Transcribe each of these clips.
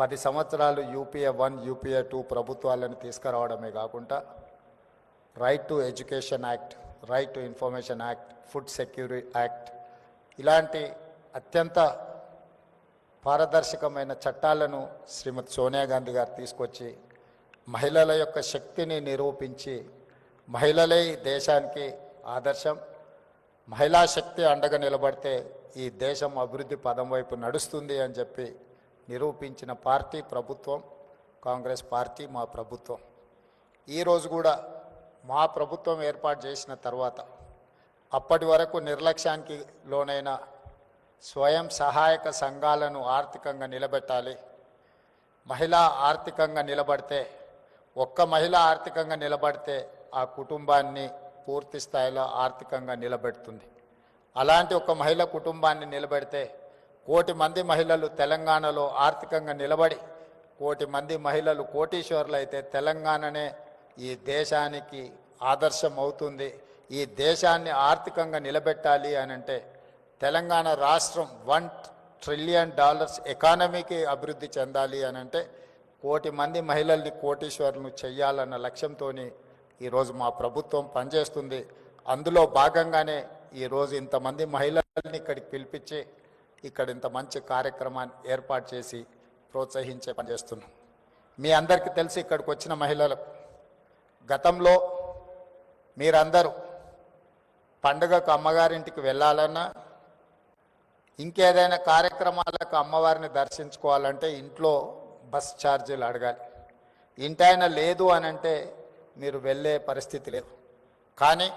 పది సంవత్సరాలు UPA one UPA two ప్రభుత్వాలను తీసుకురావడమే కాకుండా right to education act right to information act food security act ఇలాంటి అత్యంత పారదర్శకమైన చట్టాలను శ్రీమతి సోనియా గాంధీ గారు తీసుకొచ్చి మహిళల యొక్క శక్తిని నిరూపించి మహిళలే ఈ దేశానికి ఆదర్శం మహిళా శక్తి అండగా నిలబడితే ఈ దేశం అభివృద్ధి పదం వైపు నడుస్తుంది అని చెప్పి నిరూపించిన పార్టీ ప్రభుత్వం కాంగ్రెస్ పార్టీ మా ప్రభుత్వం. ఈరోజు కూడా మా ప్రభుత్వం ఏర్పాటు చేసిన తర్వాత అప్పటి వరకు నిర్లక్ష్యానికి లోనైన స్వయం సహాయక సంఘాలను ఆర్థికంగా నిలబెట్టాలి. మహిళ ఆర్థికంగా నిలబడితే ఒక్క మహిళ ఆర్థికంగా నిలబడితే ఆ కుటుంబాన్ని పూర్తి స్థాయిలో ఆర్థికంగా నిలబెడుతుంది. అలాంటి ఒక మహిళ కుటుంబాన్ని నిలబెడితే కోటి మంది మహిళలు తెలంగాణలో ఆర్థికంగా నిలబడి కోటి మంది మహిళలు కోటీశ్వర్లు అయితే తెలంగాణనే ఈ దేశానికి ఆదర్శం అవుతుంది. ఈ దేశాన్ని ఆర్థికంగా నిలబెట్టాలి అని అంటే తెలంగాణ రాష్ట్రం వన్ ట్రిలియన్ డాలర్స్ ఎకానమీకి అభివృద్ధి చెందాలి అని అంటే కోటి మంది మహిళల్ని కోటీశ్వరులను చెయ్యాలన్న లక్ష్యంతో ఈరోజు మా ప్రభుత్వం పనిచేస్తుంది. అందులో భాగంగానే ఈరోజు ఇంతమంది మహిళల్ని ఇక్కడికి పిలిపించి ఇక్కడ ఇంత మంచి కార్యక్రమాన్ని ఏర్పాటు చేసి ప్రోత్సహించే పనిచేస్తున్నాం మీ అందరికీ తెలిసి ఇక్కడికి వచ్చిన మహిళలకు గతంలో మీరందరూ పండుగకు అమ్మగారింటికి వెళ్ళాలన్నా ఇంకేదైనా కార్యక్రమాలకు అమ్మవారిని దర్శించుకోవాలంటే ఇంట్లో బస్ ఛార్జీలు అడగాలి. ఇంటైనా లేదు అని అంటే మీరు వెళ్ళే పరిస్థితి లేదు. కానీ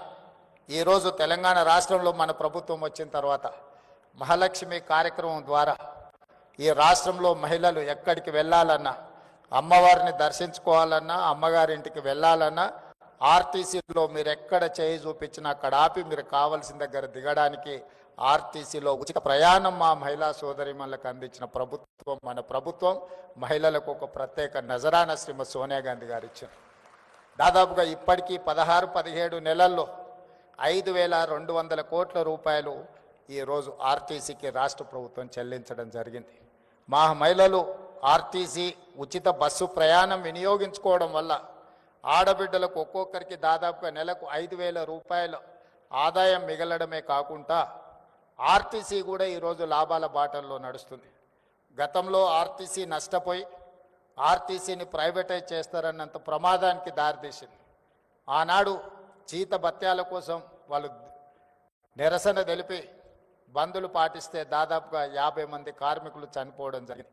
ఈరోజు తెలంగాణ రాష్ట్రంలో మన ప్రభుత్వం వచ్చిన తర్వాత మహాలక్ష్మి కార్యక్రమం ద్వారా ఈ రాష్ట్రంలో మహిళలు ఎక్కడికి వెళ్ళాలన్నా అమ్మవారిని దర్శించుకోవాలన్నా అమ్మగారింటికి వెళ్ళాలన్నా ఆర్టీసీలో మీరు ఎక్కడ చేయి చూపించినా అక్కడ ఆపి మీరు కావలసిన దగ్గర దిగడానికి ఆర్టీసీలో ఉచిత ప్రయాణం మా మహిళా సోదరిమణులకు అందించిన ప్రభుత్వం మన ప్రభుత్వం మహిళలకు ఒక ప్రత్యేక నజరాన శ్రీమతి సోనియా గాంధీ గారు ఇచ్చారు. దాదాపుగా ఇప్పటికీ పదహారు పదిహేడు నెలల్లో ఐదు వేల రెండు వందల కోట్ల రూపాయలు ఈరోజు ఆర్టీసీకి రాష్ట్ర ప్రభుత్వం చెల్లించడం జరిగింది. మా మహిళలు ఆర్టీసీ ఉచిత బస్సు ప్రయాణం వినియోగించుకోవడం వల్ల ఆడబిడ్డలకు ఒక్కొక్కరికి దాదాపుగా నెలకు ఐదు వేల రూపాయల ఆదాయం మిగలడమే కాకుండా ఆర్టీసీ కూడా ఈరోజు లాభాల బాటల్లో నడుస్తుంది. గతంలో ఆర్టీసీ నష్టపోయి ఆర్టీసీని ప్రైవేటైజ్ చేస్తారన్నంత ప్రమాదానికి దారితీసింది. ఆనాడు జీత భత్యాల కోసం వాళ్ళు నిరసన తెలిపి బంధులు పాటిస్తే దాదాపుగా యాభై మంది కార్మికులు చనిపోవడం జరిగింది.